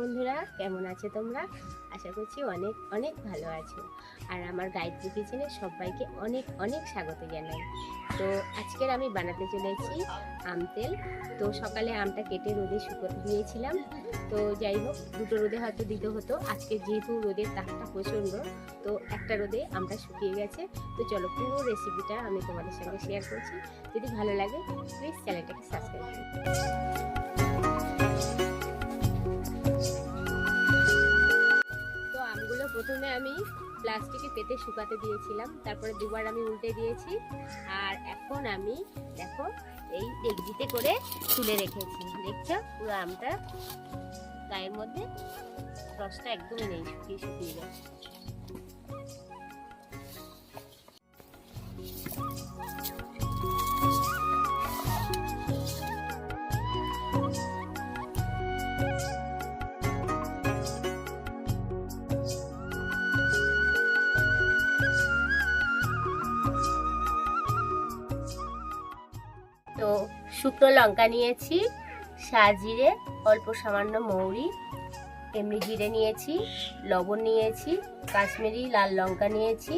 বন্ধুরা, কেমন আছো তোমরা? আশা করছি অনেক অনেক ভালো আছো। আর আমার গায়ত্রী কিচেনে সবাইকে অনেক অনেক স্বাগত জানাই। তো আজকের আমি বানাতে চলেছি আম তেল। তো সকালে আমটা কেটে রোদে শুকোতে দিয়েছিলাম। তো যাই হোক, দুটো রোদে হয়তো দিতে হতো। আজকে যেহেতু রোদের তাপটা প্রচণ্ড, তো একটা রোদে আমটা শুকিয়ে গেছে। তো চলো, পুরো রেসিপিটা আমি তোমাদের সঙ্গে শেয়ার করছি। যদি ভালো লাগে প্লিজ চ্যানেলটাকে সাবস্ক্রাইব করো। প্রথমে আমি প্লাস্টিকে পেতে শুকাতে দিয়েছিলাম, তারপরে দুবার আমি উল্টে দিয়েছি, আর এখন আমি দেখো এই ডেকজিতে করে তুলে রেখেছি। দেখছ? পুরো আমটা গায়ের মধ্যে, রসটা একদমই নেই, শুকিয়ে শুকিয়ে গেছে শুকনো লঙ্কা নিয়েছি সাজিরে অল্প সামান্য মৌরি, এমনি জিরে নিয়েছি, লবণ নিয়েছি, কাশ্মীরি লাল লঙ্কা নিয়েছি,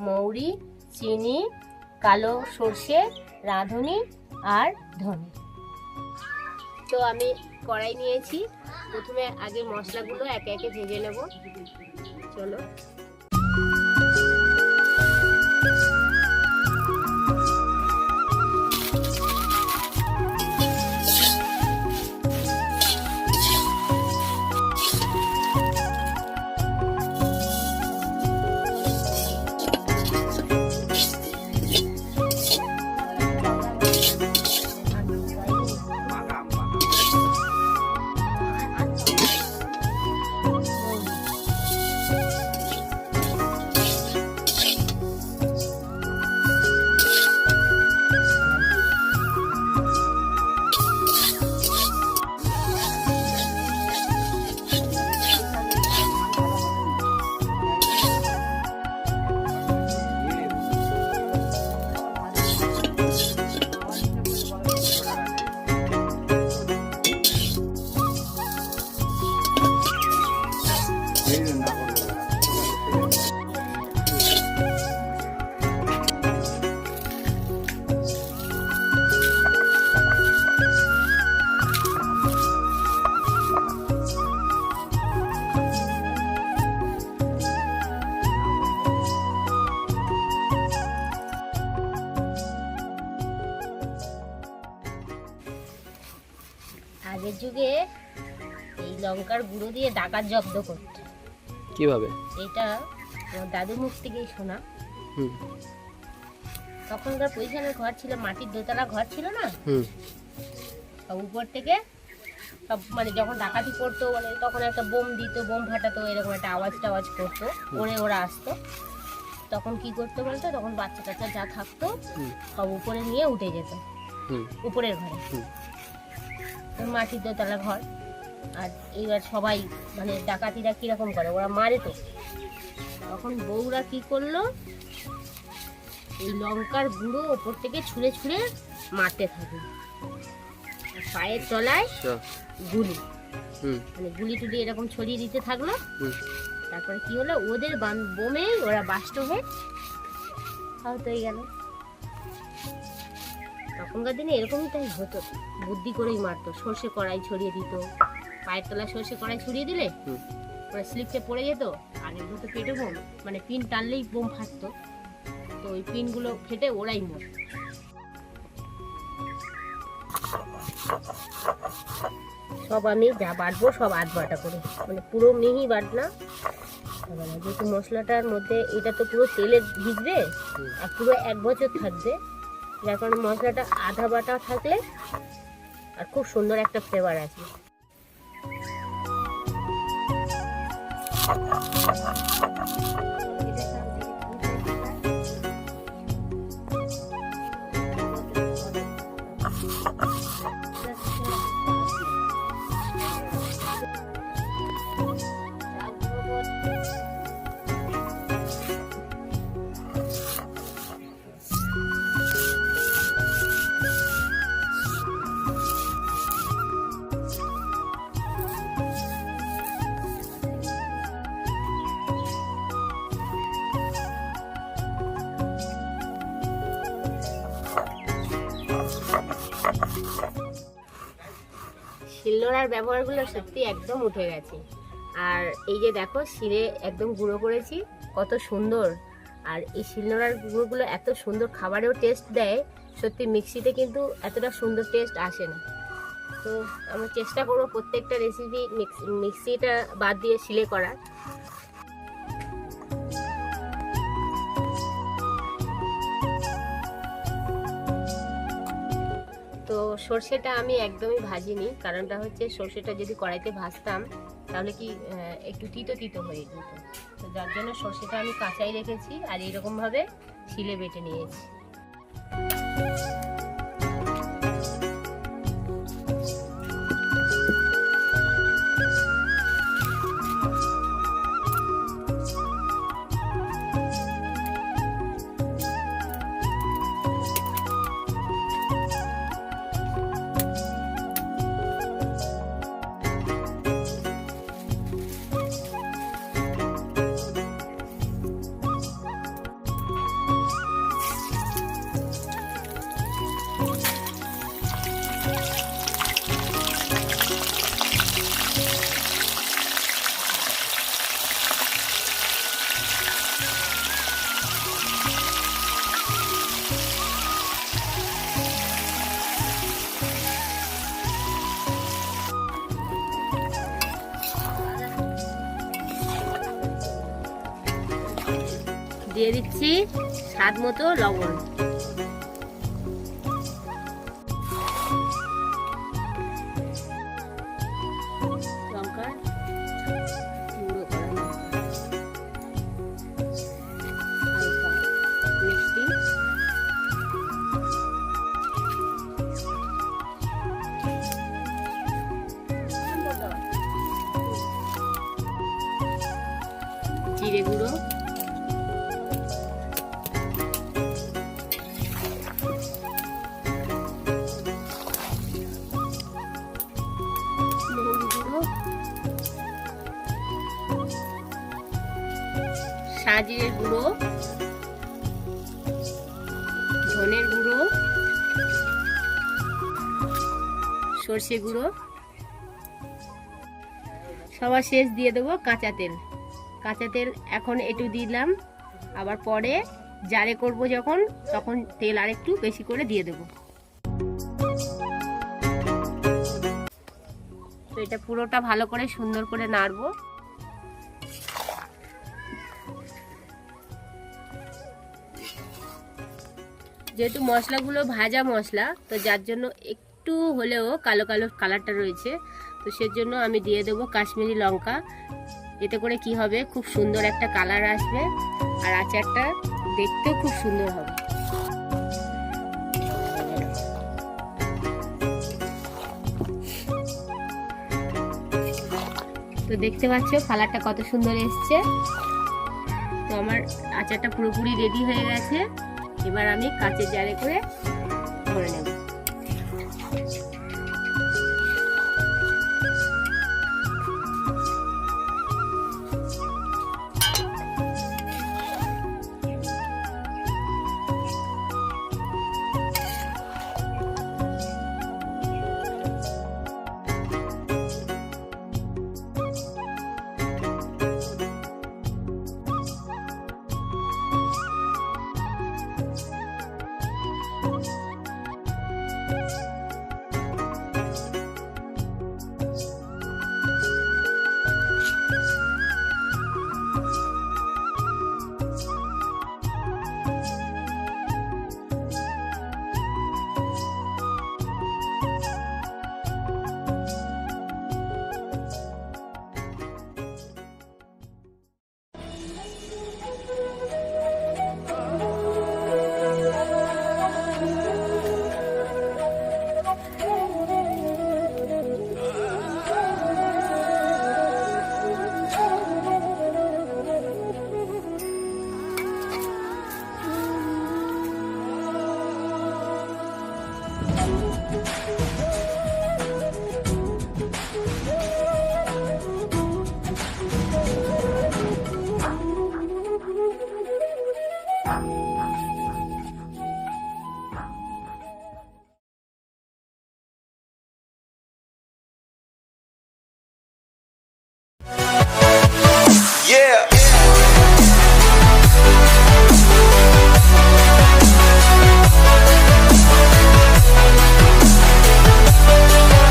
মৌরি, চিনি, কালো সর্ষে, রাঁধুনি আর ধনে। তো আমি কড়াই নিয়েছি, প্রথমে আগে মশলাগুলো একে একে ভেজে নেব। চলো। যুগে এই লঙ্কার গুঁড়ো দিয়ে ডাকাত জব্দ করতো। কীভাবে? এটা দাদুর মুখ থেকেই শোনা। তখনকার পজিশনের ঘর ছিল মাটির দোতলা ঘর ছিল না? উপর থেকে সব মানে যখন ডাকাতি করতো মানে তখন একটা বোম দিত বোম ফাটাতো এরকম একটা আওয়াজ টাওয়াজ করতো ওরে ওরা আসতো। তখন কি করতো বলতো? তখন বাচ্চা টাচ্চা যা থাকতো সব উপরে নিয়ে উঠে যেত। উপরের ঘরে। মাটির দোতলা ঘর। আর এইবার সবাই মানে ডাকাতিরা কীরকম করে? ওরা মারে তো। তখন বউরা কি করল? এই লঙ্কার গুঁড়ো ওপর থেকে ছুঁড়ে ছুঁড়ে মারতে থাকে। আর পায়ের তলায় আচ্ছা। গুলি। মানে গুলি টুলি এরকম ছড়িয়ে দিতে থাকল। তারপরে কি হলো? ওদের বোমে ওরা বাষ্ট হয়ে আহত হয়ে গেল। তখনকার দিনে এরকমই তাই হতো। বুদ্ধি করেই মারতো সর্ষে কড়াই ছড়িয়ে দিত। পায়ের তলায় সর্ষে কড়াই ছড়িয়ে দিলে হুম। ওরা স্লিপে পড়ে যেত আর এগুলো তো পেটে বোম মানে পিন টানলেই বোম ফাটতো। তো ওই পিনগুলো ফেটে ওরাই মর সব আমি যা বাটবো সব আধ বাটা করে। মানে পুরো মিহি বাটনা। যেহেতু মশলাটার মধ্যে এটা তো পুরো তেলে ভিজবে আর পুরো এক বছর থাকবে। যার মশলাটা আধা বাটা থাকলে আর খুব সুন্দর একটা ফ্লেভার আছে Thank you. শিলনোড়ার ব্যবহারগুলো সত্যি একদম উঠে গেছে। আর এই যে দেখো, শিলে একদম গুঁড়ো করেছি, কত সুন্দর। আর এই শিলনোড়ার গুঁড়োগুলো এত সুন্দর খাবারেও টেস্ট দেয়, সত্যি মিক্সিতে কিন্তু এতটা সুন্দর টেস্ট আসে না। তো আমরা চেষ্টা করব প্রত্যেকটা রেসিপি মিক্সিটা বাদ দিয়ে শিলে করার। সর্ষেটা আমি একদমই ভাজিনি। কারণটা হচ্ছে সর্ষেটা যদি কড়াইতে ভাজতাম, তাহলে কি একটু তিতো তিতো হয়ে যেত। তো যার জন্য সর্ষেটা আমি কাঁচাই রেখেছি আর এইরকমভাবে শিলে বেটে নিয়েছি। দিয়ে দিচ্ছি স্বাদ মতো লবণ। জিরে গুঁড়ো। সাজিরের গুঁড়ো, ধনের গুঁড়ো, সর্ষে গুঁড়ো। সবার শেষ দিয়ে দেবো কাঁচা তেল। কাঁচা তেল এখন একটু দিলাম, আবার পরে জারে করব যখন, তখন তেল আরেকটু বেশি করে দিয়ে দেবো। তো এটা পুরোটা ভালো করে সুন্দর করে নাড়বো। যেহেতু মশলাগুলো ভাজা মশলা, তো যার জন্য একটু হলেও কালো কালো কালারটা রয়েছে, তো সেজন্য আমি দিয়ে দেবো কাশ্মীরি লঙ্কা। এতে করে কি হবে? খুব সুন্দর একটা কালার আসবে আর আচারটা দেখতেও খুব সুন্দর হবে। তো দেখতে পাচ্ছ কালারটা কত সুন্দর এসছে। তো আমার আচারটা পুরোপুরি রেডি হয়ে গেছে। এবার আমি কাঁচের জারে করে